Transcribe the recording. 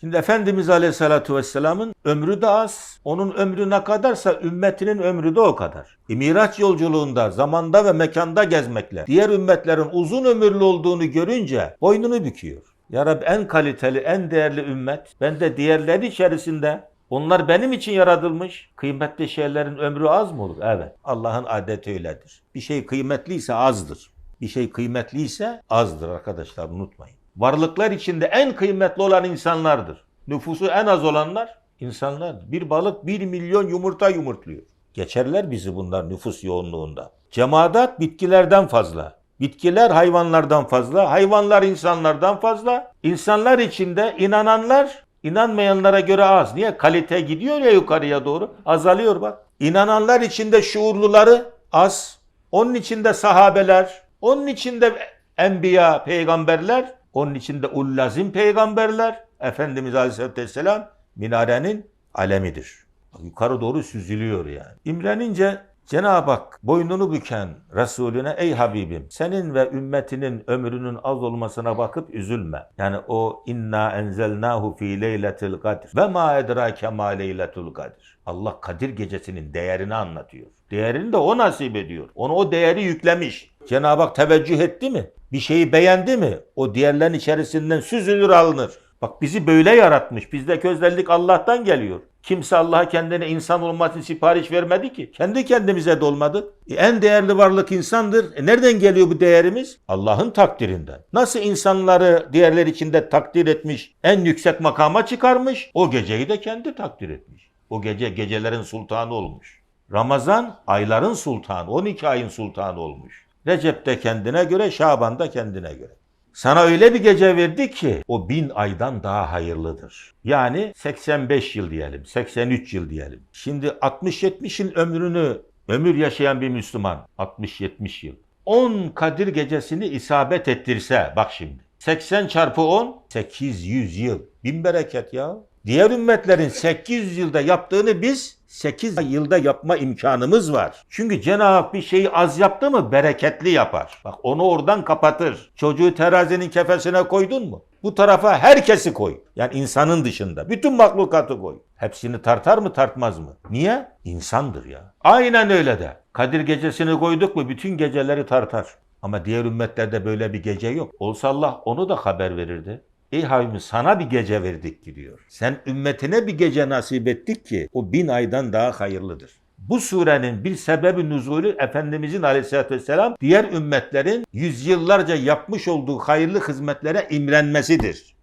Şimdi Efendimiz Aleyhisselatü Vesselam'ın ömrü de az. Onun ömrü ne kadarsa ümmetinin ömrü de o kadar. E, Miraç yolculuğunda zamanda ve mekanda gezmekle diğer ümmetlerin uzun ömürlü olduğunu görünce boynunu büküyor. Ya Rabbi en kaliteli, en değerli ümmet. Ben de diğerleri içerisinde onlar benim için yaratılmış. Kıymetli şeylerin ömrü az mı olur? Evet. Allah'ın adeti öyledir. Bir şey kıymetliyse azdır. Bir şey kıymetliyse azdır arkadaşlar unutmayın. Varlıklar içinde en kıymetli olan insanlardır. Nüfusu en az olanlar insanlar. Bir balık bir milyon yumurta yumurtluyor. Geçerler bizi bunlar nüfus yoğunluğunda. Cemaat bitkilerden fazla. Bitkiler hayvanlardan fazla, hayvanlar insanlardan fazla. İnsanlar içinde inananlar inanmayanlara göre az. Niye? Kalite gidiyor ya yukarıya doğru. Azalıyor bak. İnananlar içinde şuurluları az. Onun içinde sahabeler, onun içinde enbiya, peygamberler, onun içinde ullazim peygamberler, Efendimiz Aleyhisselatü Vesselam minarenin alemidir. Yukarı doğru süzülüyor yani. İmrenince Cenab-ı Hak boynunu büken Resulüne ey Habibim senin ve ümmetinin ömrünün az olmasına bakıp üzülme. Yani o inna enzelnahu fi leyletil kadr ve ma edrake ma leyletul kadr. Allah Kadir gecesinin değerini anlatıyor. Değerini de o nasip ediyor. Onu o değeri yüklemiş. Cenab-ı Hak teveccüh etti mi? Bir şeyi beğendi mi? O diğerlerin içerisinden süzülür alınır. Bak bizi böyle yaratmış. Bizdeki özellik Allah'tan geliyor. Kimse Allah'a kendine insan olmasını sipariş vermedi ki. Kendi kendimize de olmadı. E, en değerli varlık insandır. E, nereden geliyor bu değerimiz? Allah'ın takdirinden. Nasıl insanları diğerler içinde takdir etmiş, en yüksek makama çıkarmış, o geceyi de kendi takdir etmiş. O gece gecelerin sultanı olmuş. Ramazan ayların sultanı, 12 ayın sultanı olmuş. Recep de kendine göre, Şaban da kendine göre. Sana öyle bir gece verdi ki o bin aydan daha hayırlıdır. Yani 85 yıl diyelim, 83 yıl diyelim. Şimdi 60-70 yıl ömrünü ömür yaşayan bir Müslüman 60-70 yıl. 10 Kadir gecesini isabet ettirse bak şimdi. 80 çarpı 10 800 yıl. Bin bereket ya. Diğer ümmetlerin 800 yılda yaptığını biz 8 yılda yapma imkanımız var. Çünkü Cenab-ı Hak bir şeyi az yaptı mı bereketli yapar. Bak onu oradan kapatır. Çocuğu terazinin kefesine koydun mu? Bu tarafa herkesi koy. Yani insanın dışında. Bütün mahlukatı koy. Hepsini tartar mı tartmaz mı? Niye? İnsandır ya. Aynen öyle de. Kadir gecesini koyduk mu bütün geceleri tartar. Ama diğer ümmetlerde böyle bir gece yok. Olsa Allah onu da haber verirdi. Ey Habibim sana bir gece verdik ki diyor. Sen ümmetine bir gece nasip ettik ki o bin aydan daha hayırlıdır. Bu surenin bir sebebi nüzulü Efendimizin aleyhissalatü vesselam diğer ümmetlerin yüzyıllarca yapmış olduğu hayırlı hizmetlere imrenmesidir.